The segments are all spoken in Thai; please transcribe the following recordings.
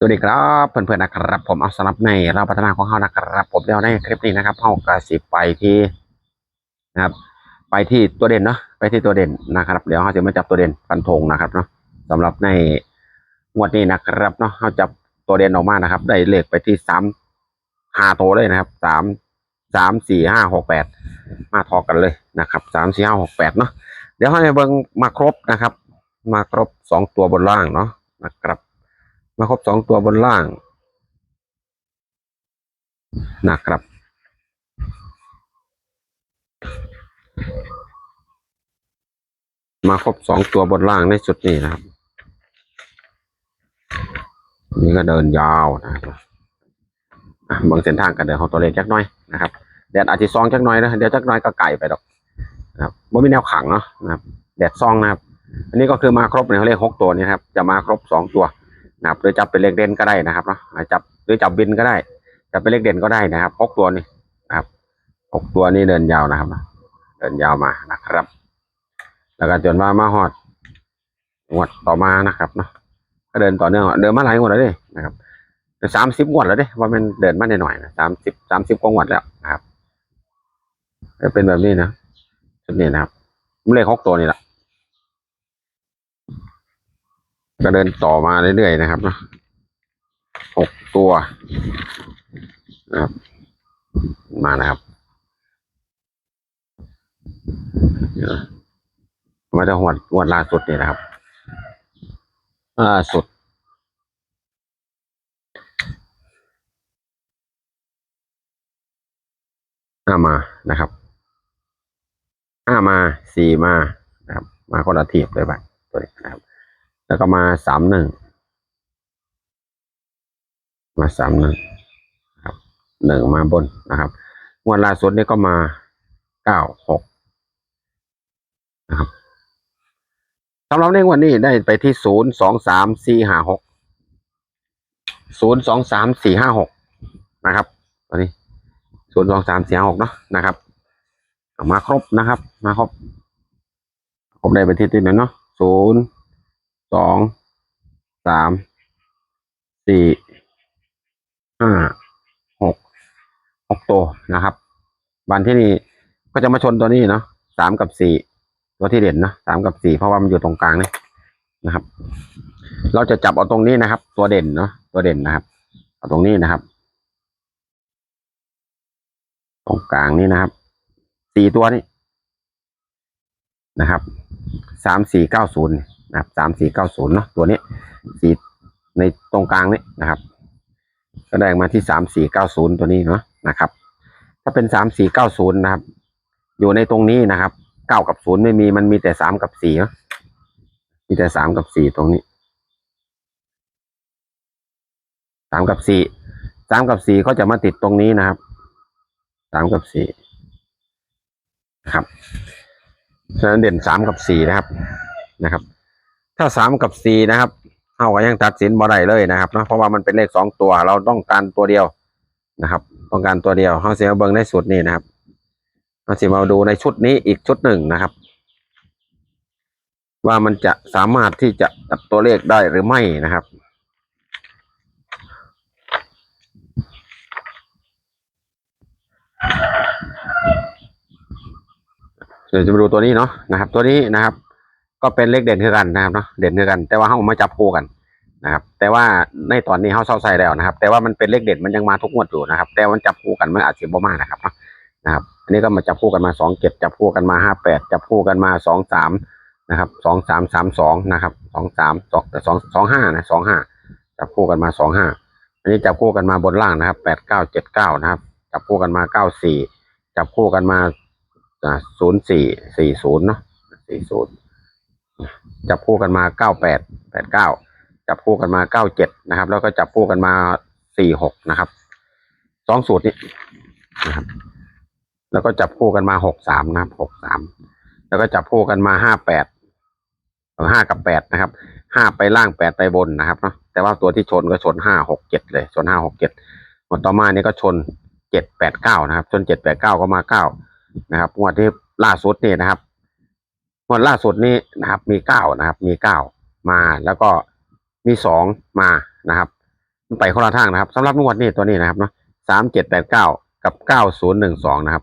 สวัสดีครับเพื่อนๆนะครับผมเอาสำหรับในเราพัฒนาของเขานะครับ ผมเดี๋ยวในคลิปนี้นะครับเขากระสิบไปที่นะครับ ไปที่ตัวเด่นเนาะไปที่ตัวเด่นนะครับ เดี๋ยวเขาจะมาจับตัวเด่นฟันธงนะครับเนาะสำหรับในงวดนี้นะครับเนาะเขาจับตัวเด่นออกมานะครับ ได้เลขไปที่สามห้าตัวเลยนะครับสามสามสี่ห้าหกแปดมาทอกันเลยนะครับสามสี่ห้าหกแปดเนาะเดี๋ยวเขาจะเบิ่งมาครบนะครับ มาครบสองตัวบนล่างเนาะนะครับ มาครบสองตัวบนล่างนะครับมาครบสองตัวบนล่างในชุดนี้นะครับ นี่ก็เดินยาวนะครับบางเส้นทางก็เดินของตัวเลขจักหน้อยนะครับแดดอาจจะซองจักหน้อยนะเดี๋ยวจักหน้อยก็ไก่ไปดอกนะครับไม่มีแนวขังเนาะนะครับ แดดซองนะครับ อันนี้ก็คือมาครบในเขาเลขหกตัวนี้ครับ จะมาครบสองตัว นะครับหรือจับเป็นเลขเด่นก็ได้นะครับเนาะอาจับหรือจับบินก็ได้ จับเป็นเลขเด่นก็ได้นะครับหกตัวนี้นะครับหกตัวนี้เดินยาวนะครับเดินยาวมานะครับ แล้วก็จนว่ามาหอดงวดต่อมานะครับเนาะก็เดินต่อเนื่องเดินมาหลายงวดแล้วด้นะครับสามสิบงวดแล้วด้ว่ามันเดินมาหน่อยๆนะสามสิบสามสิบกว่างวดแล้วนะครับจะเป็นแบบนี้นะชุดนี้นะครับเลขหกตัวนี่แหละ ก็เดินต่อมาเรื่อยๆนะครับนะหกตัวนะครับ มานะครับมาจะหวดหวดล่าสุดนี่นะครับล่าสุดห้ามานะครับห้ามาสี่มานะครับ มาคนละทีบเลยไปตัวนี้นะครับ แล้วก็มาสามหนึ่งมาสามหนึ่งครับหนึ่งมาบนนะครับงวดล่าสุดนี่ก็มาเก้าหกนะครับสำหรับในวันนี้ได้ไปที่ศูนย์สองสามสี่ห้าหกศูนย์สองสามสี่ห้าหกนะครับตอนนี้ศูนย์สองสามสี่ห้าหกเนาะนะครับมาครบนะครับ มาครบครบได้ไปที่ติดแล้วเนาะศูนย์ สอง สาม สี่ ห้า หก หกตัวนะครับ วันที่นี่ก็จะมาชนตัวนี้เนาะสามกับสี่ตัวที่เด่นเนาะสามกับสี่เพราะว่ามันอยู่ตรงกลางนี่นะครับ เราจะจับเอาตรงนี้นะครับ ตัวเด่นเนาะตัวเด่นนะครับ เอาตรงนี้นะครับ ตรงกลางนี่นะครับสี่ตัวนี้นะครับสามสี่เก้าศูนย์ นะครับสามสี่เก้าศูนย์เนาะตัวนี้สีในตรงกลางนี้นะครับก็ได้มาที่สามสี่เก้าศูนย์ตัวนี้เนาะนะครับ ถ้าเป็นสามสี่เก้าศูนย์นะครับ อยู่ในตรงนี้นะครับเก้ากับศูนย์ไม่มีมันมีแต่สามกับสี่เนาะมีแต่สามกับสี่ตรงนี้สามกับสี่สามกับสี่ก็จะมาติดตรงนี้นะครับสามกับสี่ครับฉะนั้นเด่นสามกับสี่นะครับนะครับ ถ้าสามกับสี่นะครับเท่ากับยังตัดสินบ่ได้เลยนะครับเนาะเพราะว่ามันเป็นเลขสองตัว เราต้องการตัวเดียวนะครับ ต้องการตัวเดียวเขาเสียเบิ้งในสุดนี้นะครับเราสิมาดูในชุดนี้อีกชุดหนึ่งนะครับ ว่ามันจะสามารถที่จะตัดตัวเลขได้หรือไม่นะครับเดี๋ยวจะมาดูตัวนี้เนาะนะครับ ตัวนี้นะครับ ก็เป็นเลขเด่นคือกันนะครับเนาะเด่นคือกัน แต่ว่าเขามาจับคู่กันนะครับ แต่ว่าในตอนนี้เขาเศร้าใส่แล้วนะครับ แต่ว่ามันเป็นเลขเด่นมันยังมาทุกงวดอยู่นะครับ แต่มันจับคู่กันมันอาจจะบ่มากนะครับนะนะครับ อันนี้ก็มาจับคู่กันมาสองเจ็ดจับคู่กันมาห้าแปดจับคู่กันมาสองสามนะครับสองสามสามสองนะครับสองสามสองแต่สองสองห้านะสองห้าจับคู่กันมาสองห้าอันนี้จับคู่กันมาบนล่างนะครับแปดเก้าเจ็ดเก้านะครับ จับคู่กันมาเก้าสี่จับคู่กันมาศูนย์สี่สี่ศูนย์เนาะสี่ศูนย์ จับคู่กันมาเก้าแปดแปดเก้าจับคู่กันมาเก้าเจ็ดนะครับ แล้วก็จับคู่กันมาสี่หกนะครับสองสูตรนี้นะครับ แล้วก็จับคู่กันมาหกสามนะครับหกสามแล้วก็จับคู่กันมาห้าแปดห้ากับแปดนะครับห้าไปล่างแปดไปบนนะครับเนาะแต่ว่าตัวที่ชนก็ชนห้าหกเจ็ดเลยชนห้าหกเจ็ดหมดต่อมานี่ก็ชนเจ็ดแปดเก้านะครับ ชนเจ็ดแปดเก้าก็มาเก้านะครับงวดที่ล่าสุดนี่นะครับ งวดล่าสุดนี้นะครับ มีเก้านะครับ มีเก้ามาแล้วก็มีสองมานะครับมันไปคนละทางนะครับสำหรับงวดนี้ตัวนี้นะครับเนาะสามเจ็ดแปดเก้ากับเก้าศูนย์หนึ่งสองนะครับ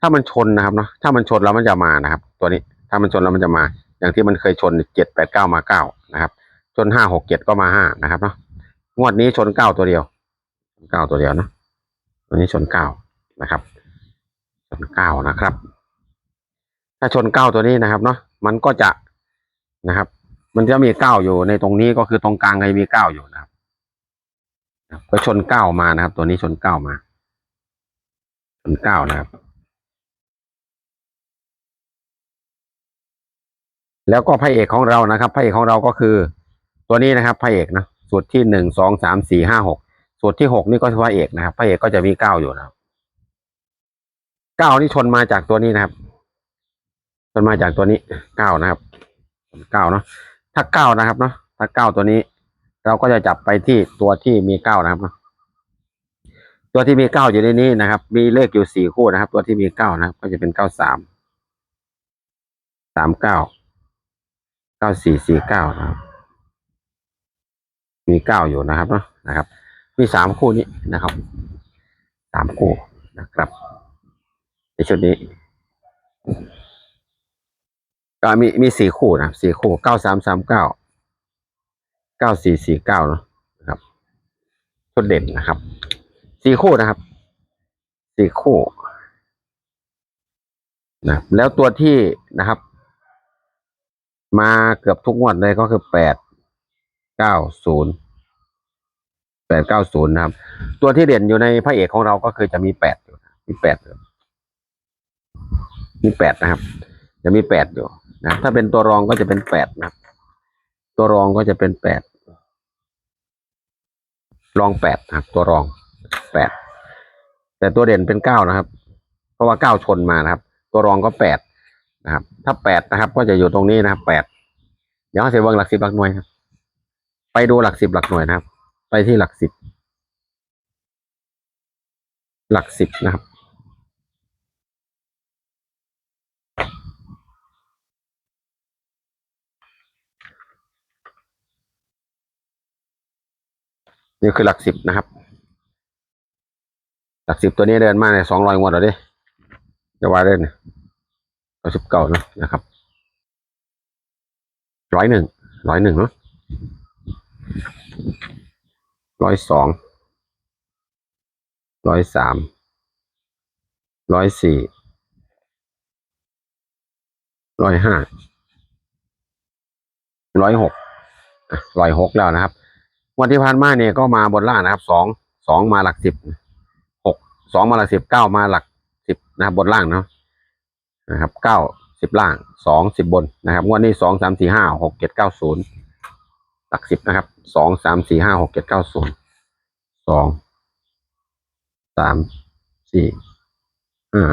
ถ้ามันชนนะครับเนาะถ้ามันชนแล้วมันจะมานะครับ ตัวนี้ถ้ามันชนแล้วมันจะมา อย่างที่มันเคยชนเจ็ดแปดเก้ามาเก้านะครับชนห้าหกเจ็ดก็มาห้านะครับเนาะงวดนี้ชนเก้าตัวเดียวชนเก้าตัวเดียวเนาะตัวนี้ชนเก้านะครับชนเก้านะครับ ถ้าชนเก้าตัวนี้นะครับเนาะมันก็จะนะครับ มันจะมีเก้าอยู่ในตรงนี้ก็คือตรงกลางก็จะมีเก้าอยู่นะครับก็ชนเก้ามานะครับ ตัวนี้ชนเก้ามา ชนเก้านะครับ แล้วก็พระเอกของเรานะครับพระเอกของเราก็คือ ตัวนี้นะครับพระเอกนะสูตรที่หนึ่งสองสามสี่ห้าหกสูตรที่หกนี่ก็คือพระเอกนะครับพระเอกก็จะมีเก้าอยู่นะครับเก้านี่ชนมาจากตัวนี้นะครับ ชนมาจากตัวนี้เก้านะครับเก้าเนาะถ้าเก้านะครับเนาะถ้าเก้าตัวนี้ เราก็จะจับไปที่ตัวที่มีเก้านะครับเนาะตัวที่มีเก้าอยู่ในนี้นะครับ มีเลขอยู่สี่คู่นะครับ ตัวที่มีเก้านะครับ ก็จะเป็นเก้าสามสามเก้าเก้าสี่สี่เก้านะครับ มีเก้าอยู่นะครับเนาะนะครับ มีสามคู่นี้นะครับสามคู่นะครับในชุดนี้ ก็มีมีสี่คู่นะครับสี่คู่เก้าสามสามเก้าเก้าสี่สี่เก้าเนาะนะครับชุดเด่นนะครับสี่คู่นะครับสี่คู่นะครับแล้วตัวที่นะครับ มาเกือบทุกงวดเลยก็คือแปดเก้าศูนย์แปดเก้าศูนย์นะครับ ตัวที่เด่นอยู่ในพระเอกของเราก็คือจะมีแปดอยู่มีแปดอยู่มีแปดนะครับ จะมีแปดอยู่ นะถ้าเป็นตัวรองก็จะเป็นแปดนะครับตัวรองก็จะเป็นแปดรองแปดนะครับ ตัวรองแปดแต่ตัวเด่นเป็นเก้านะครับ เพราะว่าเก้าชนมานะครับ ตัวรองก็แปดนะครับ ถ้าแปดนะครับ ก็จะอยู่ตรงนี้นะครับแปดเดี๋ยวเราจะเบิ่งหลักสิบหลักหน่วยครับ ไปดูหลักสิบหลักหน่วยนะครับ ไปที่หลักสิบหลักสิบนะครับ นี่คือหลักสิบนะครับ หลักสิบตัวนี้เดินมาในสองร้อยงวดแล้วดิจะว่าเล่นร้อยสิบเก้านะนะครับร้อยหนึ่งร้อยหนึ่งเนาะร้อยสองร้อยสามร้อยสี่ร้อยห้าร้อยหกร้อยหกแล้วนะครับ วันที่ผ่านมาเนี่ยก็มาบนล่างนะครับสองสองมาหลักสิบหกสองมาหลักสิบเก้ามาหลักสิบนะครับบนล่างเนาะนะครับเก้าสิบล่างสองสิบบนนะครับงวันนี้สองสามสี่ห้าหกเจ็ดเก้าศูนย์หลักสิบนะครับสองสามสี่ห้าหกเจ็ดเก้าศูนย์สองสามสี่ห้า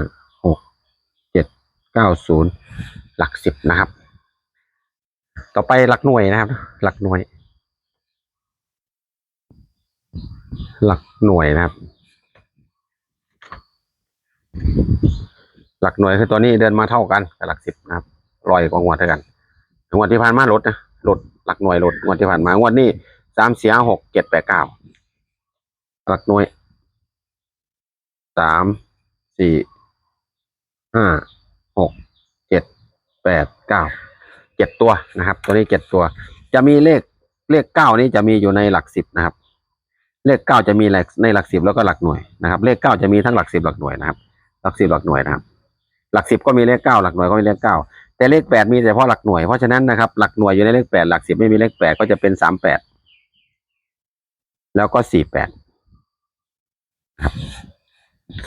หกเจ็ดเก้าศูนย์หลักสิบนะครับ ต่อไปหลักหน่วยนะครับ หลักหน่วย หลักหน่วยนะครับ หลักหน่วยคือตัวนี้เดินมาเท่ากันกับหลักสิบนะครับลอยกว่างวดเท่ากันงวดที่ผ่านมาลดนะลดหลักหน่วยลดงวดที่ผ่านมางวดนี้สามสี่ห้าหกเจ็ดแปดเก้าหลักหน่วยสามสี่ห้าหกเจ็ดแปดเก้าเจ็ดตัวนะครับ ตัวนี้เจ็ดตัว จะมีเลขเลขเก้านี้จะมีอยู่ในหลักสิบนะครับ เลขเก้าจะมีในหลักสิบแล้วก็หลักหน่วยนะครับ เลขเก้าจะมีทั้งหลักสิบหลักหน่วยนะครับ หลักสิบหลักหน่วยนะครับ หลักสิบก็มีเลขเก้าหลักหน่วยก็มีเลขเก้าแต่เลขแปดมีแต่เฉพาะหลักหน่วยเพราะฉะนั้นนะครับหลักหน่วยอยู่ในเลขแปดหลักสิบไม่มีเลขแปดก็จะเป็นสามแปดแล้วก็สี่แปด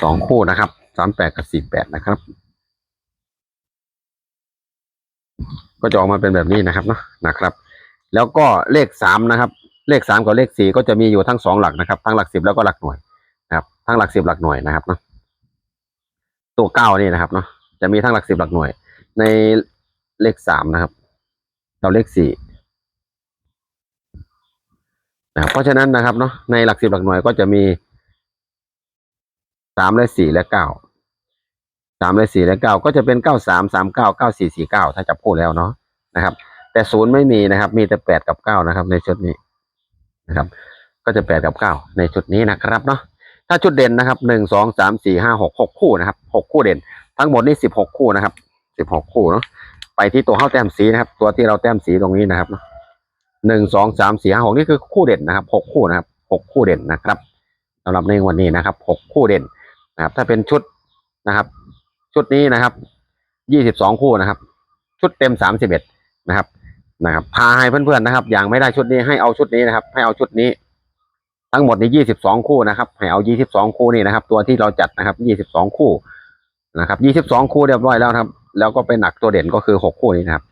สองคู่นะครับสามแปดกับสี่แปดนะครับ ก็จะออกมาเป็นแบบนี้นะครับเนาะนะครับ แล้วก็เลขสามนะครับ เลขสามกับเลขสี่ก็จะมีอยู่ทั้งสองหลักนะครับ ทั้งหลักสิบแล้วก็หลักหน่วยนะครับ ทั้งหลักสิบหลักหน่วยนะครับเนาะตัวเก้านี่นะครับเนาะจะมีทั้งหลักสิบหลักหน่วย ในเลขสามนะครับกับเลขสี่นะครับเพราะฉะนั้นนะครับเนาะในหลักสิบหลักหน่วยก็จะมีสามและสี่และเก้าสามและสี่และเก้าก็จะเป็นเก้าสามสามเก้าเก้าสี่สี่เก้าถ้าจับคู่แล้วเนาะนะครับ แต่ศูนย์ไม่มีนะครับ มีแต่แปดกับเก้านะครับ ในชุดนี้ นะครับ ก็จะแปดกับเก้าในชุดนี้นะครับเนาะถ้าชุดเด่นนะครับหนึ่งสองสามสี่ห้าหกหกคู่นะครับหกคู่เด่น ทั้งหมดนี่สิบหกคู่นะครับสิบหกคู่เนาะไปที่ตัวเข้าแต้มสีนะครับ ตัวที่เราแต้มสีตรงนี้นะครับหนึ่งสองสามสี่ห้าหกนี่คือคู่เด่นนะครับหกคู่นะครับหกคู่เด่นนะครับสำหรับในวันนี้นะครับหกคู่เด่นนะครับ ถ้าเป็นชุดนะครับ ชุดนี้นะครับยี่สิบสองคู่นะครับ ชุดเต็มสามสิบเอ็ดนะครับ นะครับพาให้เพื่อนๆนะครับ อย่างไม่ได้ชุดนี้ให้เอาชุดนี้นะครับ ให้เอาชุดนี้ ทั้งหมดนี้ยี่สิบสองคู่นะครับให้เอายี่สิบสองคู่นี่นะครับ ตัวที่เราจัดนะครับยี่สิบสองคู่นะครับยี่สิบสองคู่เรียบร้อยแล้วครับ แล้วก็ไปหนักตัวเด่นก็คือหกคู่นี้นะครับ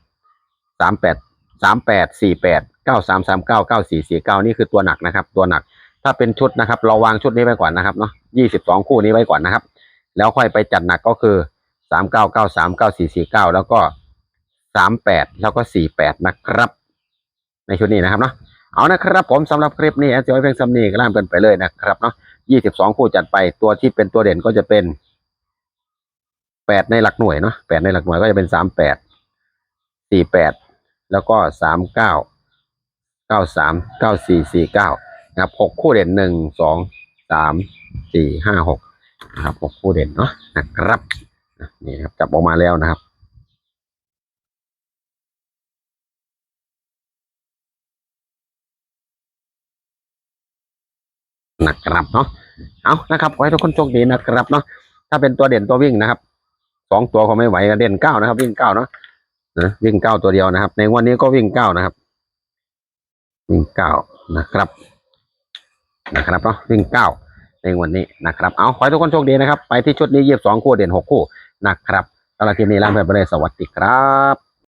สามแปดสามแปดสี่แปดเก้าสามสามเก้าเก้าสี่สี่เก้านี่คือตัวหนักนะครับ ตัวหนักถ้าเป็นชุดนะครับ เราวางชุดนี้ไว้ก่อนนะครับเนาะยี่สิบสองคู่นี้ไว้ก่อนนะครับ แล้วค่อยไปจัดหนักก็คือสามเก้าเก้าสามเก้าสี่สี่เก้าแล้วก็ สามแปดแล้วก็สี่แปดนะครับ ในชุดนี้นะครับเนาะเอานะครับ ผมสำหรับคลิปนี้แอดจอยเพียงซัมนี่ก็ล่ามกินไปเลยนะครับเนาะยี่สิบสองคู่จัดไปตัวที่เป็นตัวเด่นก็จะเป็นแปดในหลักหน่วยเนาะแปดในหลักหน่วยก็จะเป็นสามแปดสี่แปดแล้วก็สามเก้าเก้าสามเก้าสี่สี่เก้านะครับหกคู่เด่นหนึ่งสองสามสี่ห้าหกนะครับหกคู่เด่นเนาะนะครับนี่ครับจับออกมาแล้วนะครับ นะครับเนาะเอานะครับขอให้ทุกคนโชคดีนะครับเนาะถ้าเป็นตัวเด่นตัววิ่งนะครับสองตัวเขาไม่ไหวเด่นเก้านะครับ วิ่งเก้าเนาะนะวิ่งเก้าตัวเดียวนะครับ ในวันนี้ก็วิ่งเก้านะครับ วิ่งเก้านะครับนะครับเนาะวิ่งเก้าในวันนี้นะครับ เอาขอให้ทุกคนโชคดีนะครับ ไปที่ชุดนี้ยี่สิบสองคู่เด่นหกคู่นะครับสำหรับทีมนี้ลาไปเลยสวัสดีครับ